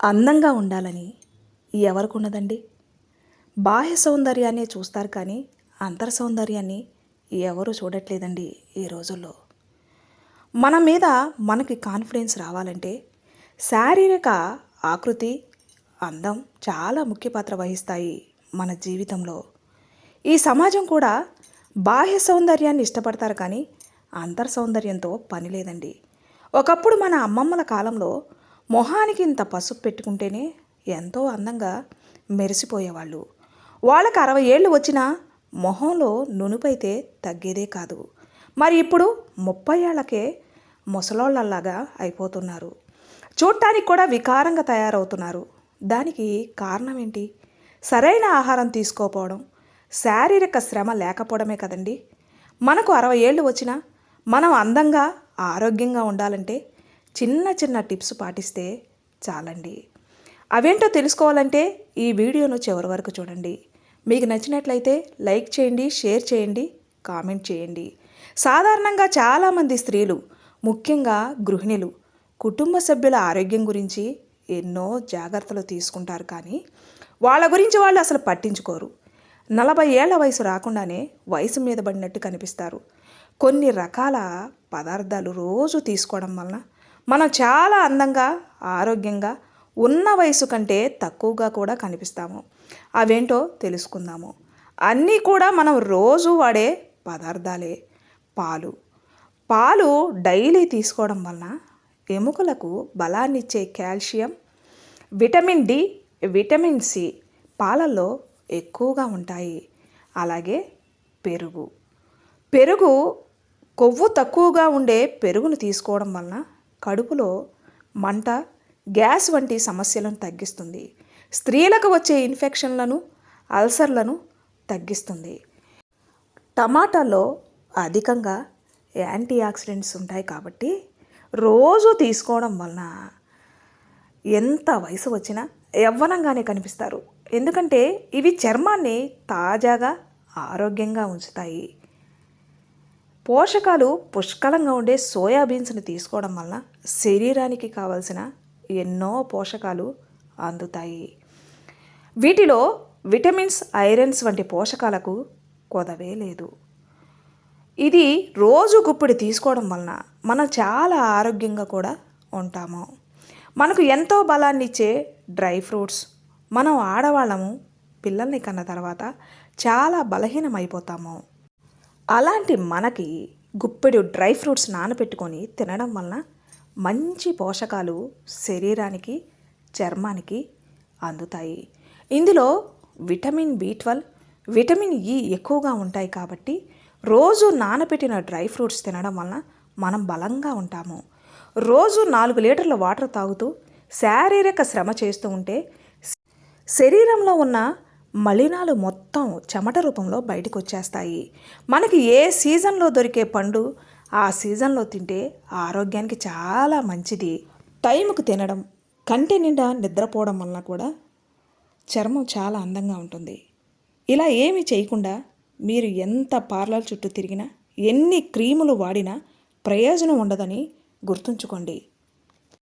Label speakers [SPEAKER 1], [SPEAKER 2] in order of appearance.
[SPEAKER 1] అందంగా ఉండాలని ఎవరికి ఉన్నదండి బాహ్య సౌందర్యాన్ని చూస్తారు కానీ అంతర్ సౌందర్యాన్ని ఎవరు చూడట్లేదండి ఈ రోజుల్లో. మన మీద మనకి కాన్ఫిడెన్స్ రావాలంటే శారీరక ఆకృతి అందం చాలా ముఖ్య పాత్ర వహిస్తాయి మన జీవితంలో. ఈ సమాజం కూడా బాహ్య సౌందర్యాన్ని ఇష్టపడతారు కానీ అంతర్ సౌందర్యంతో పని లేదండి. ఒకప్పుడు మన అమ్మమ్మల కాలంలో మొహానికి ఇంత పసుపు పెట్టుకుంటేనే ఎంతో అందంగా మెరిసిపోయేవాళ్ళు. వాళ్ళకి అరవై ఏళ్ళు వచ్చినా మొహంలో నునుపైతే తగ్గేదే కాదు. మరి ఇప్పుడు ముప్పై ఏళ్ళకే ముసలోళ్ళలాగా అయిపోతున్నారు. చూడటానికి కూడా వికారంగా తయారవుతున్నారు. దానికి కారణం ఏంటి సరైన ఆహారం తీసుకోపోవడం శారీరక శ్రమ లేకపోవడమే కదండి. మనకు అరవై ఏళ్ళు వచ్చినా మనం అందంగా ఆరోగ్యంగా ఉండాలంటే చిన్న చిన్న టిప్స్ పాటిస్తే చాలండి. అవేంటో తెలుసుకోవాలంటే ఈ వీడియోను చివరి వరకు చూడండి. మీకు నచ్చినట్లయితే లైక్ చేయండి షేర్ చేయండి కామెంట్ చేయండి. సాధారణంగా చాలామంది స్త్రీలు ముఖ్యంగా గృహిణులు కుటుంబ సభ్యుల ఆరోగ్యం గురించి ఎన్నో జాగ్రత్తలు తీసుకుంటారు కానీ వాళ్ళ గురించి వాళ్ళు అసలు పట్టించుకోరు. నలభై ఏళ్ళ వయసు రాకుండానే వయసు మీద పడినట్టు కనిపిస్తారు. కొన్ని రకాల పదార్థాలు రోజు తీసుకోవడం వలన మనం చాలా అందంగా ఆరోగ్యంగా ఉన్న వయసు కంటే తక్కువగా కూడా కనిపిస్తాము. అవేంటో తెలుసుకుందాము. అన్నీ కూడా మనం రోజు వాడే పదార్థాలే. పాలు. పాలు డైలీ తీసుకోవడం వలన ఎముకలకు బలాన్నిచ్చే calcium vitamin D vitamin C పాలల్లో ఎక్కువగా ఉంటాయి. అలాగే పెరుగు. పెరుగు కొవ్వు తక్కువగా ఉండే పెరుగును తీసుకోవడం వలన కడుపులో మంట గ్యాస్ వంటి సమస్యలను తగ్గిస్తుంది. స్త్రీలకు వచ్చే ఇన్ఫెక్షన్లను అల్సర్లను తగ్గిస్తుంది. టమాటాలో అధికంగా యాంటీ ఆక్సిడెంట్స్ ఉంటాయి కాబట్టి రోజు తీసుకోవడం వలన ఎంత వయసు వచ్చినా యవ్వనంగానే కనిపిస్తారు. ఎందుకంటే ఇవి చర్మాన్ని తాజాగా ఆరోగ్యంగా ఉంచుతాయి. పోషకాలు పుష్కలంగా ఉండే సోయాబీన్స్ని తీసుకోవడం వలన శరీరానికి కావలసిన ఎన్నో పోషకాలు అందుతాయి. వీటిలో విటమిన్స్ ఐరన్స్ వంటి పోషకాలకు కొదవే లేదు. ఇది రోజు గుప్పిడి తీసుకోవడం వలన మనం చాలా ఆరోగ్యంగా కూడా ఉంటాము. మనకు ఎంతో బలాన్ని ఇచ్చే డ్రై ఫ్రూట్స్ మనం ఆడవాళ్ళము పిల్లల్ని కన్న తర్వాత చాలా బలహీనమైపోతాము. అలాంటి మనకి గుప్పెడు డ్రై ఫ్రూట్స్ నానబెట్టుకొని తినడం వలన మంచి పోషకాలు శరీరానికి చర్మానికి అందుతాయి. ఇందులో vitamin B twelve vitamin E ఎక్కువగా ఉంటాయి కాబట్టి రోజు నానబెట్టిన డ్రై ఫ్రూట్స్ తినడం వలన మనం బలంగా ఉంటాము. రోజు నాలుగు లీటర్ల వాటర్ తాగుతూ శారీరక శ్రమ చేస్తూ ఉంటే శరీరంలో ఉన్న మలినాలు మొత్తం చెమట రూపంలో బయటకు వచ్చేస్తాయి మనకి ఏ సీజన్లో దొరికే పండు ఆ సీజన్లో తింటే ఆరోగ్యానికి చాలా మంచిది. టైంకు తినడం కంటి నిండా నిద్రపోవడం వలన కూడా చర్మం చాలా అందంగా ఉంటుంది. ఇలా ఏమీ చేయకుండా మీరు ఎంత పార్లర్ చుట్టూ తిరిగినా ఎన్ని క్రీములు వాడినా ప్రయోజనం ఉండదని గుర్తుంచుకోండి.